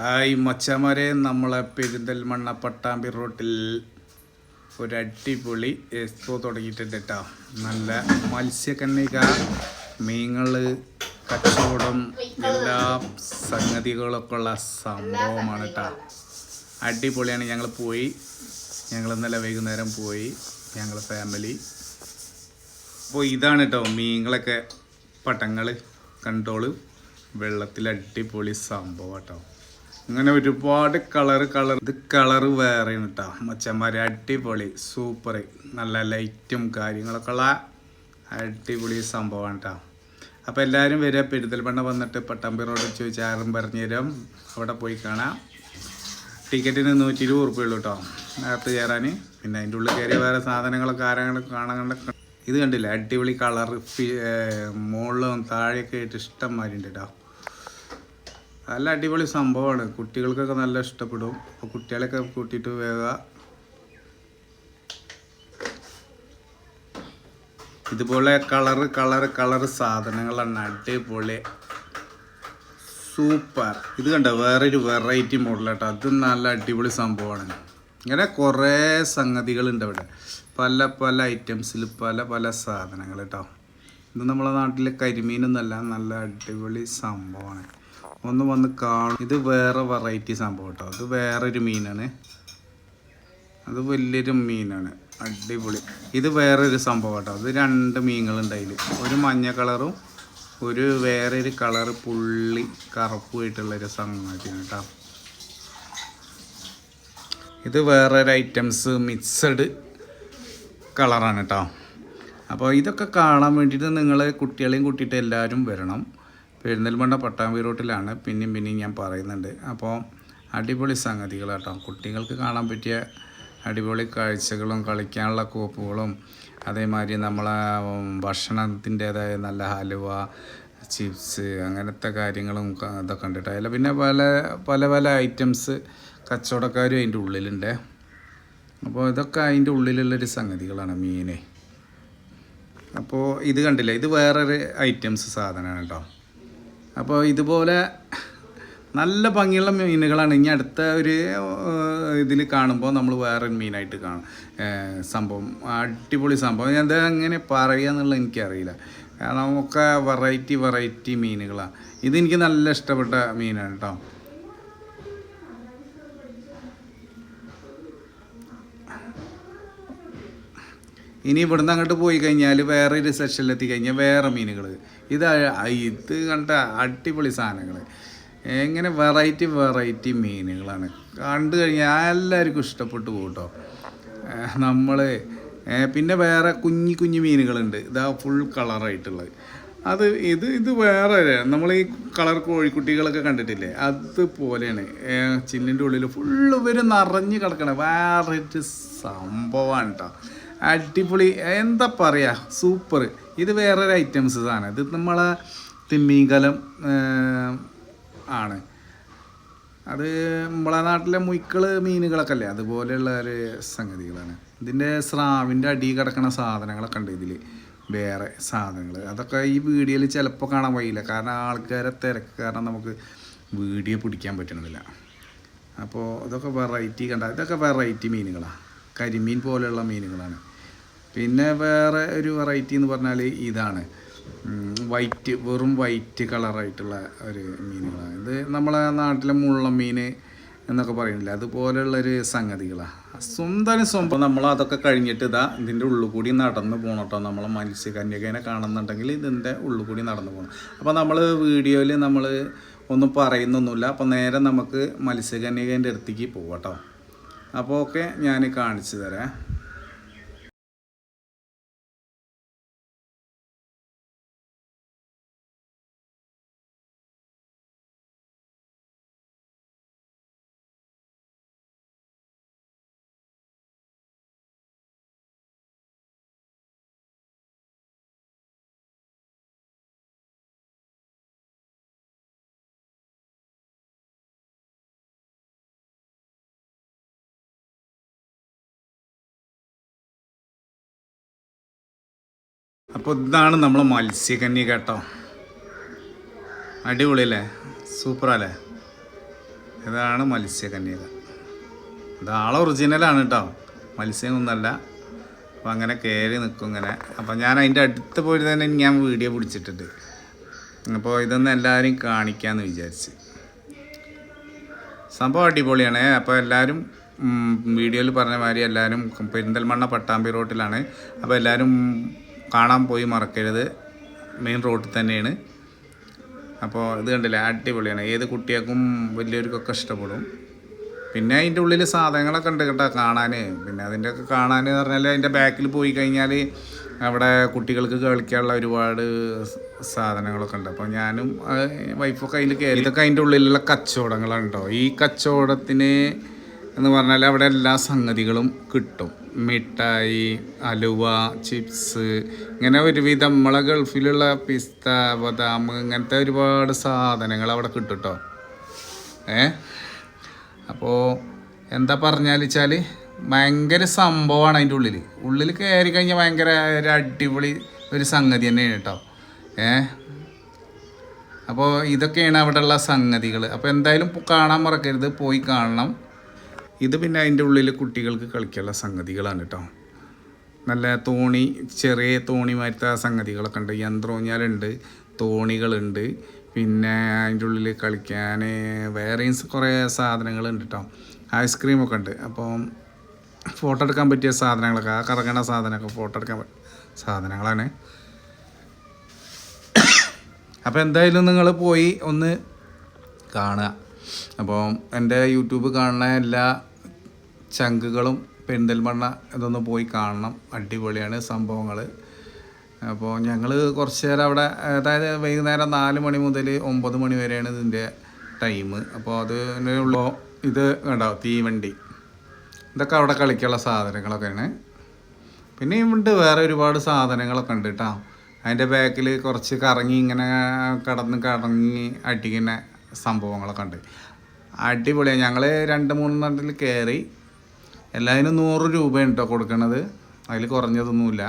Hi മച്ചമാരെ നമ്മളെ പെരിന്തൽമണ്ണ പട്ടാമ്പി റോട്ടിൽ ഒരു അടിപൊളി എക്സ്പോ തുടങ്ങിയിട്ടുണ്ട് കേട്ടോ. നല്ല മത്സ്യകന്യക മീങ്ങൾ കച്ചവടം എല്ലാ സംഗതികളൊക്കെ ഉള്ള സംഭവമാണ് കേട്ടോ. അടിപൊളിയാണ്. ഞങ്ങൾ പോയി. ഞങ്ങൾ ഇന്നലെ വൈകുന്നേരം പോയി. ഞങ്ങൾ ഫാമിലി. അപ്പോൾ ഇതാണ് കേട്ടോ മീനുകളൊക്കെ പട്ടങ്ങൾ കണ്ടോൾ. വെള്ളത്തിൽ അടിപൊളി സംഭവം കേട്ടോ. അങ്ങനെ ഒരുപാട് കളർ കളർ ഇത് കളർ വേറെ കേട്ടോ മച്ചന്മാരെ അടിപൊളി സൂപ്പർ നല്ല ലൈറ്റും കാര്യങ്ങളൊക്കെ ഉള്ള അടിപൊളി സംഭവമാണ് കേട്ടോ അപ്പോൾ എല്ലാവരും വരിക. പെരുന്തൽമണ്ണ വന്നിട്ട് പട്ടമ്പി റോഡിൽ ചോദിച്ച് ആരും പറഞ്ഞു തരും. അവിടെ പോയി കാണാം. ടിക്കറ്റിന് നൂറ്റി ഇരുപത് ഉറുപ്പ ഉള്ളൂ കേട്ടോ അകത്ത് കയറാൻ പിന്നെ അതിന്റെ ഉള്ളിൽ കയറി വേറെ സാധനങ്ങളൊക്കെ കാര്യങ്ങളൊക്കെ കാണാൻ ഇത് കണ്ടില്ല? അടിപൊളി കളർ മുകളിലും താഴെയൊക്കെ ആയിട്ട് ഇഷ്ടം മാതിരി ഉണ്ട് കേട്ടോ നല്ല അടിപൊളി സംഭവമാണ്. കുട്ടികൾക്കൊക്കെ നല്ല ഇഷ്ടപ്പെടും. അപ്പോൾ കുട്ടികളെയൊക്കെ കൂട്ടിയിട്ട് വേഗം. ഇതുപോലെ കളറ് കളറ് കളറ് സാധനങ്ങളാണ്. അടിപൊളി. സൂപ്പർ. ഇത് കണ്ടോ? വേറൊരു വെറൈറ്റി മോഡൽ കേട്ടോ അത് നല്ല അടിപൊളി സംഭവമാണ്. ഇങ്ങനെ കുറേ സംഗതികളുണ്ട് അവിടെ. പല പല ഐറ്റംസിൽ പല പല സാധനങ്ങൾ കേട്ടോ. ഇത് നമ്മളെ നാട്ടിലെ കരിമീനൊന്നല്ല. നല്ല അടിപൊളി സംഭവമാണ്. ഒന്ന് വന്ന് കാണും. ഇത് വേറെ വെറൈറ്റി സംഭവം കേട്ടോ അത് വേറൊരു മീനാണ്. അത് വലിയൊരു മീനാണ്. അടിപൊളി. ഇത് വേറൊരു സംഭവം കേട്ടോ അത് രണ്ട് മീനുകളുണ്ട് അതിൽ ഒരു മഞ്ഞ കളറും ഒരു വേറൊരു കളറ് പുള്ളി കറുപ്പുമായിട്ടുള്ളൊരു സംഗതിയാണ് കേട്ടോ ഇത് വേറൊരു ഐറ്റംസ് മിക്സഡ് കളറാണ് കേട്ടോ അപ്പോൾ ഇതൊക്കെ കാണാൻ വേണ്ടിയിട്ട് നിങ്ങൾ കുട്ടികളെയും കൂട്ടിയിട്ട് എല്ലാവരും വരണം. പെരുന്തൽമണ്ണ പട്ടാമ്പി റോട്ടിലാണ് പിന്നെയും പിന്നെയും ഞാൻ പറയുന്നുണ്ട്. അപ്പോൾ അടിപൊളി സംഗതികൾ കേട്ടോ കുട്ടികൾക്ക് കാണാൻ പറ്റിയ അടിപൊളി കാഴ്ചകളും കളിക്കാനുള്ള കോപ്പുകളും അതേമാതിരി നമ്മളെ ഭക്ഷണത്തിന്റേതായ നല്ല ഹലുവ ചിപ്സ് അങ്ങനത്തെ കാര്യങ്ങളും ഇതൊക്കെ ഉണ്ട് കേട്ടോ അതിൽ പിന്നെ പല പല പല ഐറ്റംസ് കച്ചവടക്കാരും അതിന്റെ ഉള്ളിലുണ്ട്. അപ്പോൾ ഇതൊക്കെ അതിന്റെ ഉള്ളിലുള്ളൊരു സംഗതികളാണ് മീൻ അപ്പോൾ ഇത് കണ്ടില്ല? ഇത് വേറൊരു ഐറ്റംസ് സാധനമാണ് കേട്ടോ അപ്പോൾ ഇതുപോലെ നല്ല ഭംഗിയുള്ള മീനുകളാണ്. ഇനി അടുത്ത ഒരു ഇതിൽ കാണുമ്പോൾ നമ്മൾ വേറൊരു മീനായിട്ട് കാണും. സംഭവം അടിപൊളി സംഭവം. ഞാൻ എങ്ങനെ പറയുക എന്നുള്ളത് എനിക്കറിയില്ല. കാരണം ഒക്കെ വെറൈറ്റി വെറൈറ്റി മീനുകളാണ് ഇതെനിക്ക് നല്ല ഇഷ്ടപ്പെട്ട മീനാണ് കേട്ടോ ഇനി ഇവിടുന്ന് അങ്ങോട്ട് പോയി കഴിഞ്ഞാൽ വേറെ ഒരു സെക്ഷനിലെത്തി കഴിഞ്ഞാൽ വേറെ മീനുകൾ ഇത് ഇത് കണ്ട അടിപൊളി സാധനങ്ങൾ എങ്ങനെ വെറൈറ്റി വെറൈറ്റി മീനുകളാണ്. കണ്ടു കഴിഞ്ഞാൽ എല്ലാവർക്കും ഇഷ്ടപ്പെട്ടു പോകും കേട്ടോ നമ്മൾ പിന്നെ വേറെ കുഞ്ഞു കുഞ്ഞു മീനുകളുണ്ട്. ഇതാ ഫുൾ കളറായിട്ടുള്ളത് അത് ഇത് ഇത് വേറെ നമ്മൾ ഈ കളർ കോഴിക്കുട്ടികളൊക്കെ കണ്ടിട്ടില്ലേ? അതുപോലെയാണ്. ചില്ലിന്റെ ഉള്ളിൽ ഫുള്ള് ഇവർ നിറഞ്ഞ് കിടക്കണേ വേറെ സംഭവമാണ് കേട്ടോ അടിപൊളി എന്താ പറയുക സൂപ്പർ ഇത് വേറൊരു ഐറ്റംസ് സാധനം ഇത് നമ്മളെ തിമ്മീങ്കലം ആണ്. അത് നമ്മളെ നാട്ടിലെ മുയ്ക്കൾ മീനുകളൊക്കെ അല്ലേ അതുപോലെയുള്ള ഒരു സംഗതികളാണ്. ഇതിന്റെ സ്രാവിന്റെ അടി കിടക്കുന്ന സാധനങ്ങളൊക്കെ ഉണ്ട് ഇതിൽ വേറെ സാധനങ്ങൾ അതൊക്കെ ഈ വീഡിയോയിൽ ചിലപ്പോൾ കാണാൻ വയ്യില്ല കാരണം ആൾക്കാരെ തിരക്ക് കാരണം നമുക്ക് വീഡിയോ പിടിക്കാൻ പറ്റണമെന്നില്ല അപ്പോൾ ഇതൊക്കെ വെറൈറ്റി കണ്ട ഇതൊക്കെ വെറൈറ്റി മീനുകളാണ് കരിമീൻ പോലെയുള്ള മീനുകളാണ്. പിന്നെ വേറെ ഒരു വെറൈറ്റി എന്ന് പറഞ്ഞാൽ ഇതാണ്. വൈറ്റ് വെറും വൈറ്റ് കളറായിട്ടുള്ള ഒരു മീനുകളാണ്. ഇത് നമ്മളെ നാട്ടിലെ മുള്ള മീൻ എന്നൊക്കെ പറയുന്നില്ല അതുപോലെയുള്ളൊരു സംഗതികളാണ് സ്വന്തം സ്വന്തം നമ്മൾ അതൊക്കെ കഴിഞ്ഞിട്ട് ഇതാ ഇതിന്റെ ഉള്ളിൽ കൂടി നടന്ന് പോകണം കേട്ടോ നമ്മളെ മത്സ്യകന്യകനെ കാണുന്നുണ്ടെങ്കിൽ ഇതിന്റെ ഉള്ളിൽ കൂടി നടന്ന് പോകണം അപ്പോൾ നമ്മൾ വീഡിയോയിൽ നമ്മൾ ഒന്നും പറയുന്നൊന്നുമില്ല. അപ്പോൾ നേരെ നമുക്ക് മത്സ്യകന്യകേന്റെ അടുത്തേക്ക് പോകാം കേട്ടോ അപ്പോൾ ഓക്കെ ഞാൻ കാണിച്ചു തരാം. അപ്പോൾ ഇതാണ് നമ്മൾ മത്സ്യകന്യ കേട്ടോ. അടിപൊളിയല്ലേ? സൂപ്പറല്ലേ? ഇതാണ് മത്സ്യകന്യക ഇത് ആളെ ഒറിജിനലാണ് കേട്ടോ. മത്സ്യമൊന്നല്ല അപ്പോൾ അങ്ങനെ കയറി നിൽക്കും ഇങ്ങനെ. അപ്പോൾ ഞാൻ അതിന്റെ അടുത്ത് പോയി തന്നെ ഞാൻ വീഡിയോ പിടിച്ചിട്ടുണ്ട് അപ്പോൾ ഇതൊന്ന് എല്ലാവരും കാണിക്കാമെന്ന് വിചാരിച്ച്. സംഭവം അടിപൊളിയാണ്. അപ്പോൾ എല്ലാവരും വീഡിയോയിൽ പറഞ്ഞ മാതിരി എല്ലാവരും പെരിന്തൽമണ്ണ പട്ടാമ്പി റോട്ടിലാണ് അപ്പോൾ എല്ലാവരും കാണാൻ പോയി മറക്കരുത്. മെയിൻ റോഡിൽ തന്നെയാണ്. അപ്പോൾ ഇത് കണ്ടില്ലേ? അടിപൊളിയാണ്. ഏത് കുട്ടികൾക്കും വലിയവർക്കൊക്കെ ഇഷ്ടപ്പെടും. പിന്നെ അതിന്റെ ഉള്ളിൽ സാധനങ്ങളൊക്കെ ഉണ്ട് കേട്ടോ കാണാൻ പിന്നെ അതിന്റെ ഒക്കെ കാണാൻ എന്ന് പറഞ്ഞാൽ അതിന്റെ ബാക്കിൽ പോയി കഴിഞ്ഞാൽ അവിടെ കുട്ടികൾക്ക് കളിക്കാനുള്ള ഒരുപാട് സാധനങ്ങളൊക്കെ ഉണ്ട്. അപ്പോൾ ഞാനും വൈഫൊക്കെ അതിൽ കയറി ഇതൊക്കെ അതിന്റെ ഉള്ളിലുള്ള കച്ചവടങ്ങളുണ്ടോ ഈ കച്ചവടത്തിന് എന്ന് പറഞ്ഞാൽ അവിടെ എല്ലാ സംഗതികളും കിട്ടും. മിഠായി അലുവ ചിപ്സ് ഇങ്ങനെ ഒരുവിധം നമ്മളെ ഗൾഫിലുള്ള പിസ്ത ബദാം ഇങ്ങനത്തെ ഒരുപാട് സാധനങ്ങൾ അവിടെ കിട്ടും കേട്ടോ ഏ? അപ്പോൾ എന്താ പറഞ്ഞാൽ വെച്ചാൽ ഭയങ്കര സംഭവമാണ് അതിന്റെ ഉള്ളിൽ ഉള്ളിൽ കയറി കഴിഞ്ഞാൽ ഭയങ്കര ഒരു അടിപൊളി ഒരു സംഗതി തന്നെയാണ് കേട്ടോ. ഏ? അപ്പോൾ ഇതൊക്കെയാണ് അവിടെയുള്ള സംഗതികൾ അപ്പോൾ എന്തായാലും കാണാൻ മറക്കരുത്. പോയി കാണണം. ഇത് പിന്നെ അതിന്റെ ഉള്ളിൽ കുട്ടികൾക്ക് കളിക്കാനുള്ള സംഗതികളാണ് കേട്ടോ നല്ല തോണി ചെറിയ തോണി മാറ്റ സംഗതികളൊക്കെ ഉണ്ട്. യന്ത്രോഞ്ഞാലുണ്ട് തോണികളുണ്ട്. പിന്നെ അതിന്റെ ഉള്ളിൽ കളിക്കാൻ വേറെയും കുറേ സാധനങ്ങളുണ്ട് കേട്ടോ ഐസ്ക്രീമൊക്കെ ഉണ്ട്. അപ്പം ഫോട്ടോ എടുക്കാൻ പറ്റിയ സാധനങ്ങളൊക്കെ ആ കറങ്ങണ സാധനമൊക്കെ ഫോട്ടോ എടുക്കാൻ സാധനങ്ങളാണ്. അപ്പോൾ എന്തായാലും നിങ്ങൾ പോയി ഒന്ന് കാണുക. അപ്പോൾ എന്റെ യൂട്യൂബ് കാണുന്ന എല്ലാ ചങ്കുകളും പെരിന്തൽമണ്ണ ഇതൊന്ന് പോയി കാണണം. അടിപൊളിയാണ് സംഭവങ്ങൾ അപ്പോൾ ഞങ്ങൾ കുറച്ച് നേരം അവിടെ അതായത് വൈകുന്നേരം നാല് മണി മുതൽ ഒമ്പത് മണി വരെയാണ് ഇതിന്റെ ടൈം. അപ്പോൾ അതിനുള്ള ഇത് കണ്ടോ തീവണ്ടി. ഇതൊക്കെ അവിടെ കളിക്കാനുള്ള സാധനങ്ങളൊക്കെയാണ്. പിന്നെ ഇവിടെ വേറെ ഒരുപാട് സാധനങ്ങളൊക്കെ ഉണ്ട് കേട്ടോ. അതിന്റെ ബാക്കിൽ കുറച്ച് കറങ്ങി ഇങ്ങനെ കടന്ന് കറങ്ങി അടിക്കുന്ന സംഭവങ്ങളൊക്കെ ഉണ്ട്. അടിപൊളിയാണ് ഞങ്ങൾ രണ്ട് മൂന്ന് മൂന്നെണ്ണത്തിൽ കയറി എല്ലാതിനും നൂറ് രൂപയാണ് കേട്ടോ കൊടുക്കണത്. അതിൽ കുറഞ്ഞതൊന്നുമില്ല.